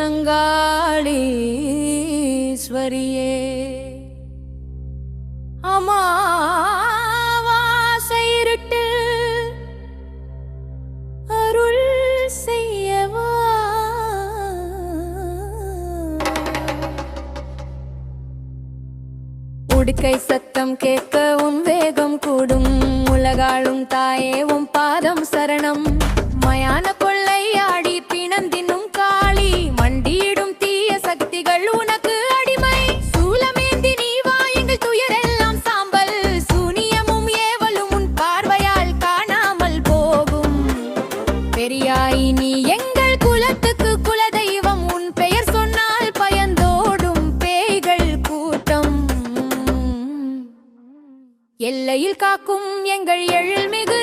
அறநங்காளீஸ்வரியே அமாவாசை இருட்டு அருள் செய்யவா. உடுக்கை சத்தம் கேட்க உன் வேகம் கூடும். உலகாளும் தாயே உன் பாதம் சரணம். காக்கும் எங்கள் எழில்மிகு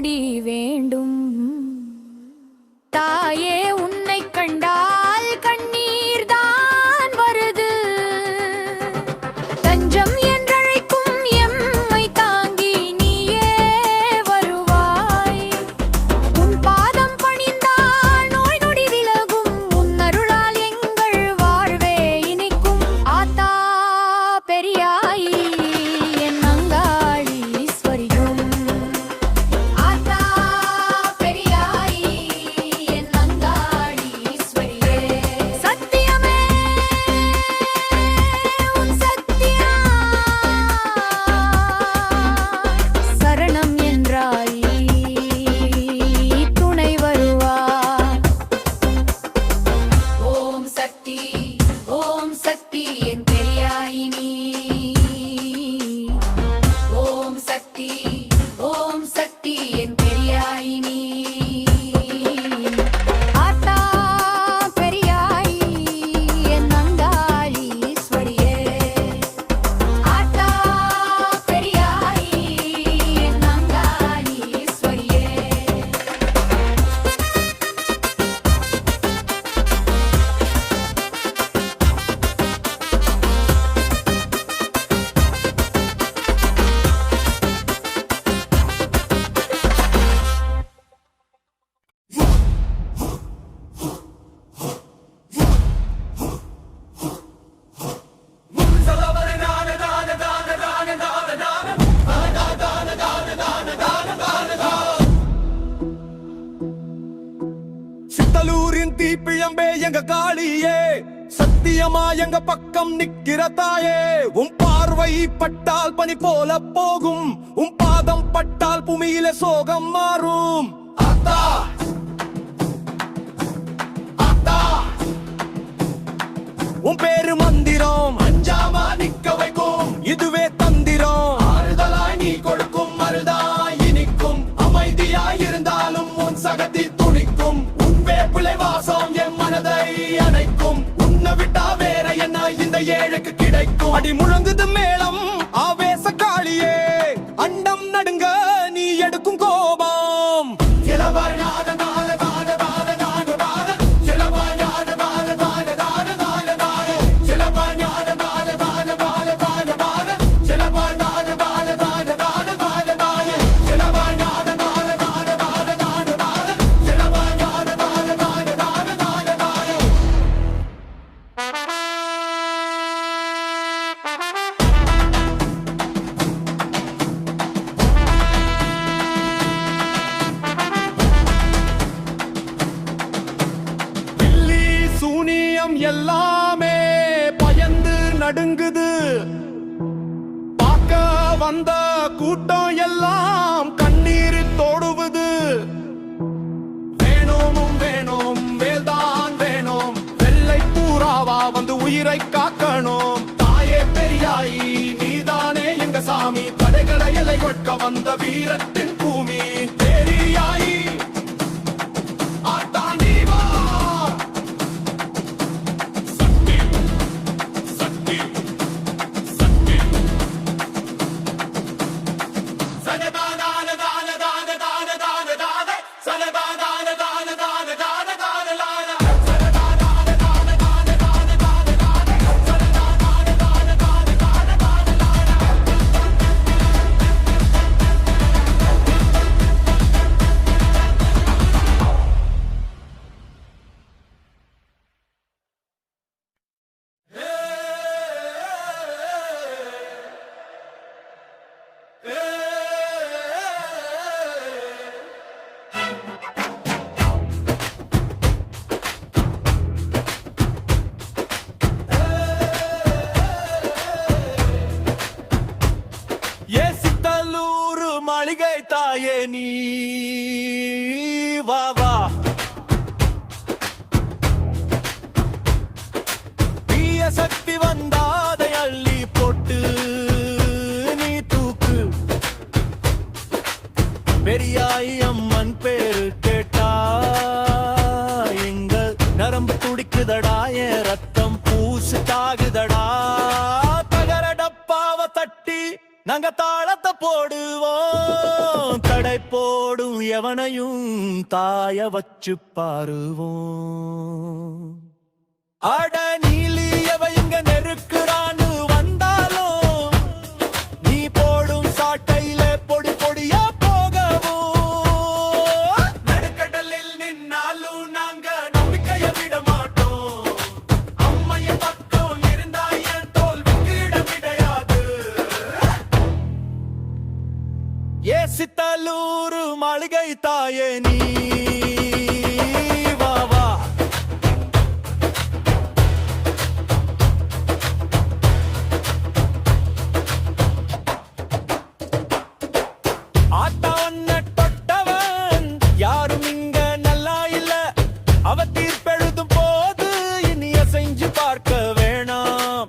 கொடி வே பட்டால் பனி போல போகும். உன் பாதம் பட்டால் பூமியில சோகம் மாறும். ஏழுக்கு கிடைக்கும். அடி முழங்குது மேளம். எவனையும் தாய வச்சு பாருவோம். அட நீலி எவையுங்க நெருக்க தாய் தாயே நீ. வா வா. ஆத்தா யாரும் இங்க நல்லா இல்ல. அவ தீர்ப்பெழுதும் போது இனி அசைஞ்சு பார்க்க வேணாம்.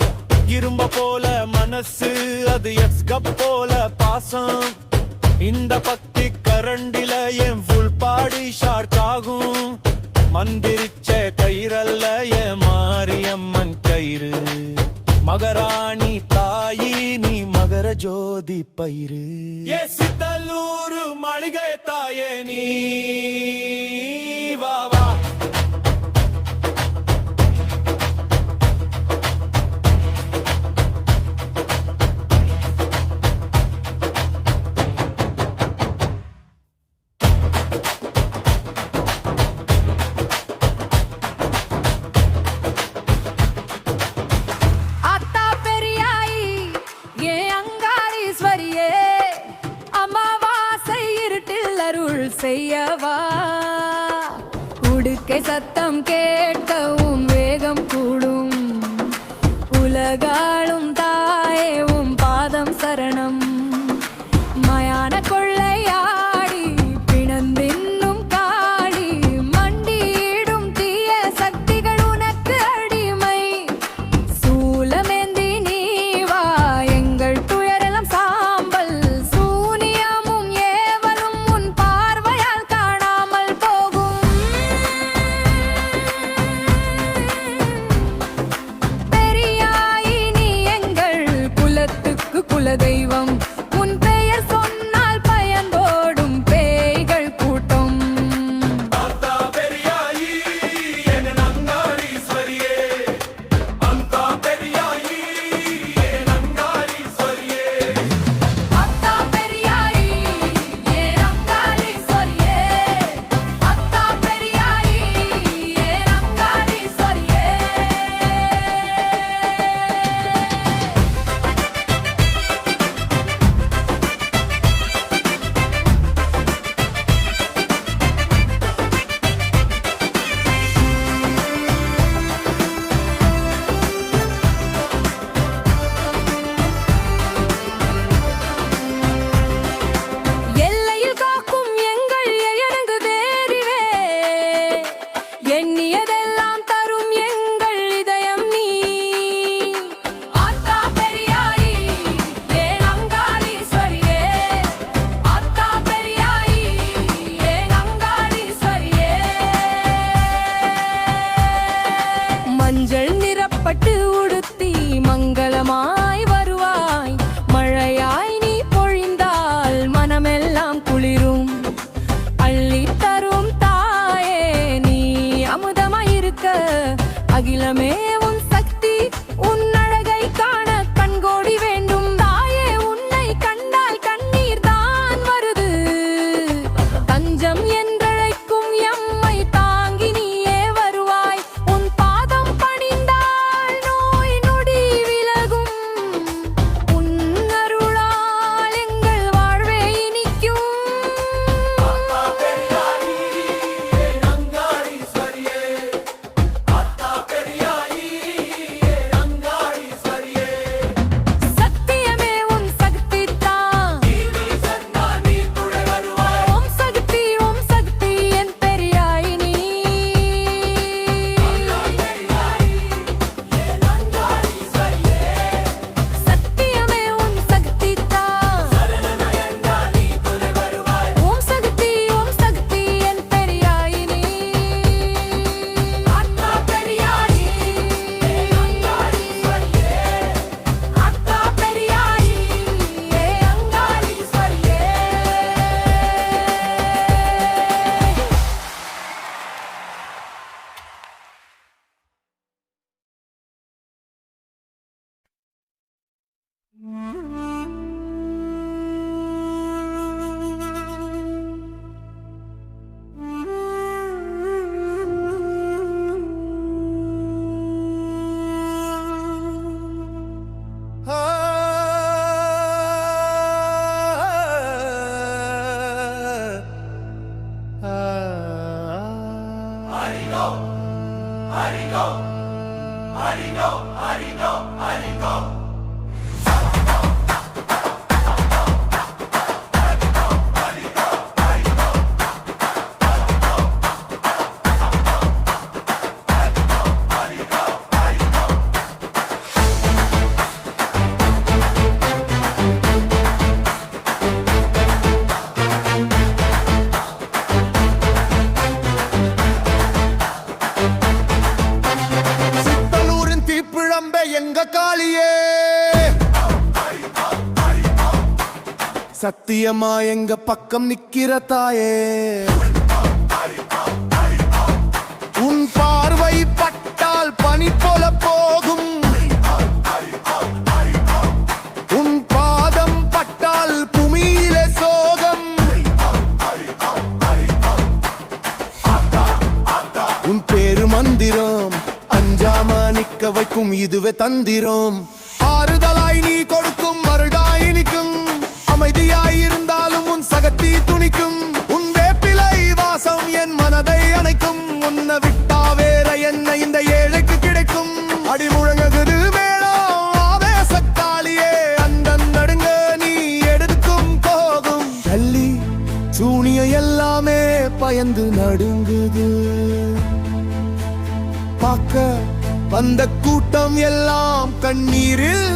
இரும்ப போல மனசு அது எஸ்கப் போல பாசம். இந்த பக்கம் பட்டு உடுத்தி மங்களமா பிரியமா எங்க பக்கம் நிக்கிற தாயே. உன் பார்வை பட்டால் பனி போல போகும். உன் பாதம் பட்டால் புமியிலே சோகம். உன் பேரு மந்திரம் அஞ்சாம நிக்க வைக்கும் இதுவே தந்திரம். ஆறுதலாய் நீ கொடுக்கும் அமைதியாய் உன் சகத்தி துணிக்கும். உன் வேப்பிலை வாசம் என் மனதை அணைக்கும். உன்னை விட்டா வேற என்ன இந்த ஏழைக்கு கிடைக்கும்? அடி முழங்குது ஆவேசக்காளியே அந்த நடுங்க நீ எடுக்கும் போகும் தள்ளி சூனிய எல்லாமே பயந்து நடுங்குது. பார்க்க வந்த கூட்டம் எல்லாம் கண்ணீரில்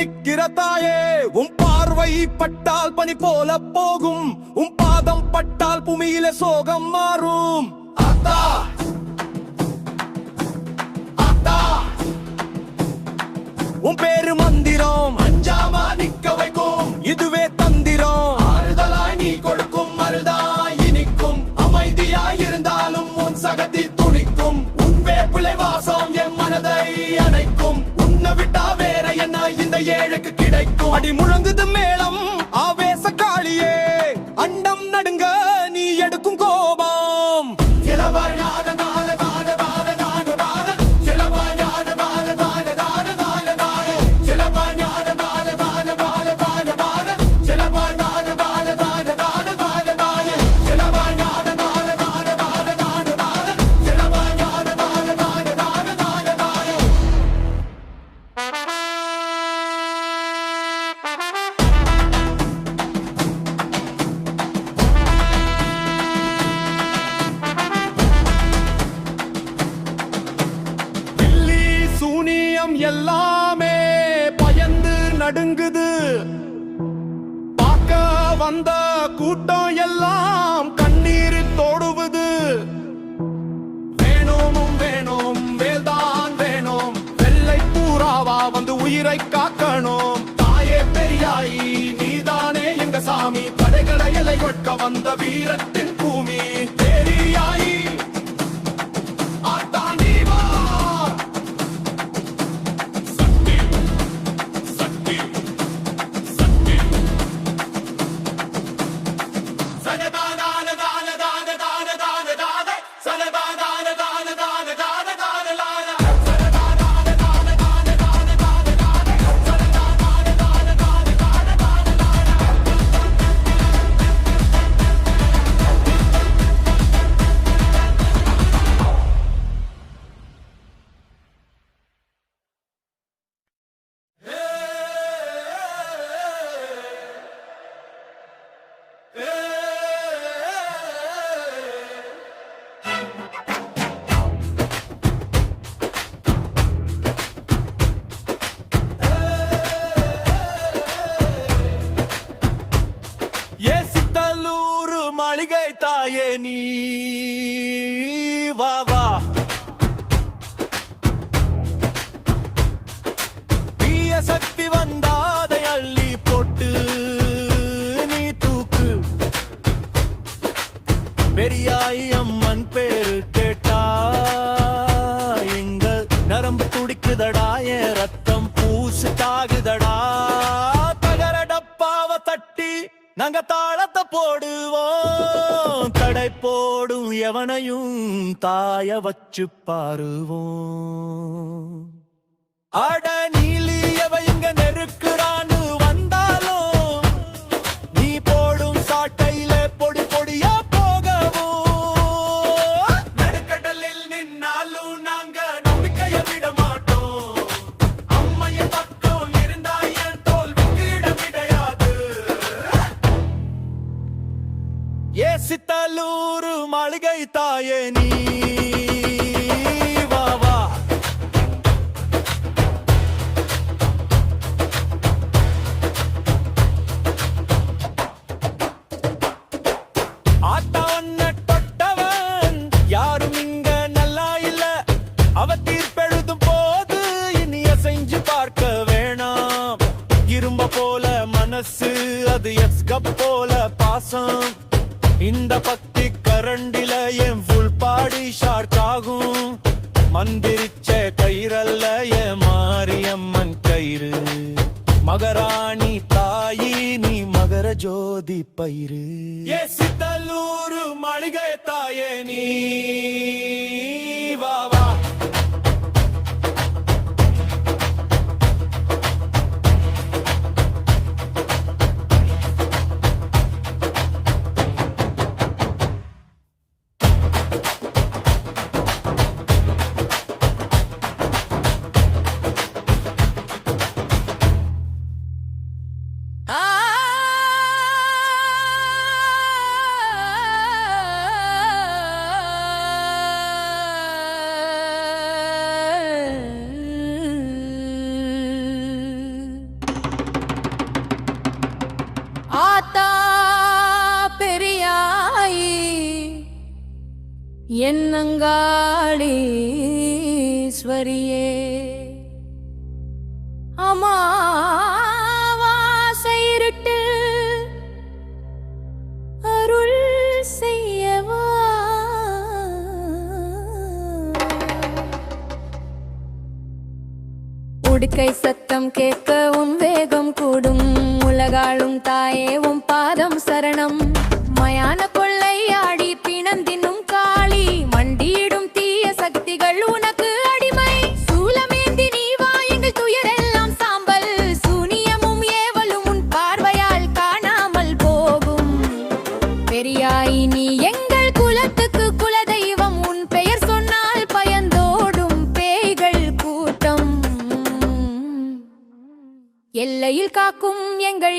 நிக்கிற தாயே உன் பார்வை பட்டால் பனி போல போகும். உன் பாதம் பட்டால் பூமியில சோகம் மாறும். அத்தா! அத்தா! உன் பேரு மந்திரம். அஞ்சாமா நிக்க வைக்கும். இதுவே உன்னை விட்டா வேற என்ன? இந்த ஏழுக்கு கிடைக்கும். அடி முழங்குது மேளம். உயிரை காக்கணும். தாயே பெரியாயி நீதானே எங்க சாமி. படைகளை எலை கொட்க வந்த வீரத்தின் பூமி. பெரியாயி நாங்க தாளத்தை போடுவோம். தடை போடும் எவனையும் தாய வச்சு பாருவோம். அட நீலியவ இங்க நெருக்கு? சித்தலூர் மளிகை தாயே நீ. பயிறு. ஏ சித்தலூர் மளிகை தாயே நீ வா. ஆத்தா பெரியாயி என்னங்காளீஸ்வரியே. இயற்கை சத்தம் கேட்க உன் வேகம் கூடும். உலகாளும் தாயே உன் பாதம் சரணம். மயான கொள்ளையாடி பிணந்தின் காக்கும் எங்கள்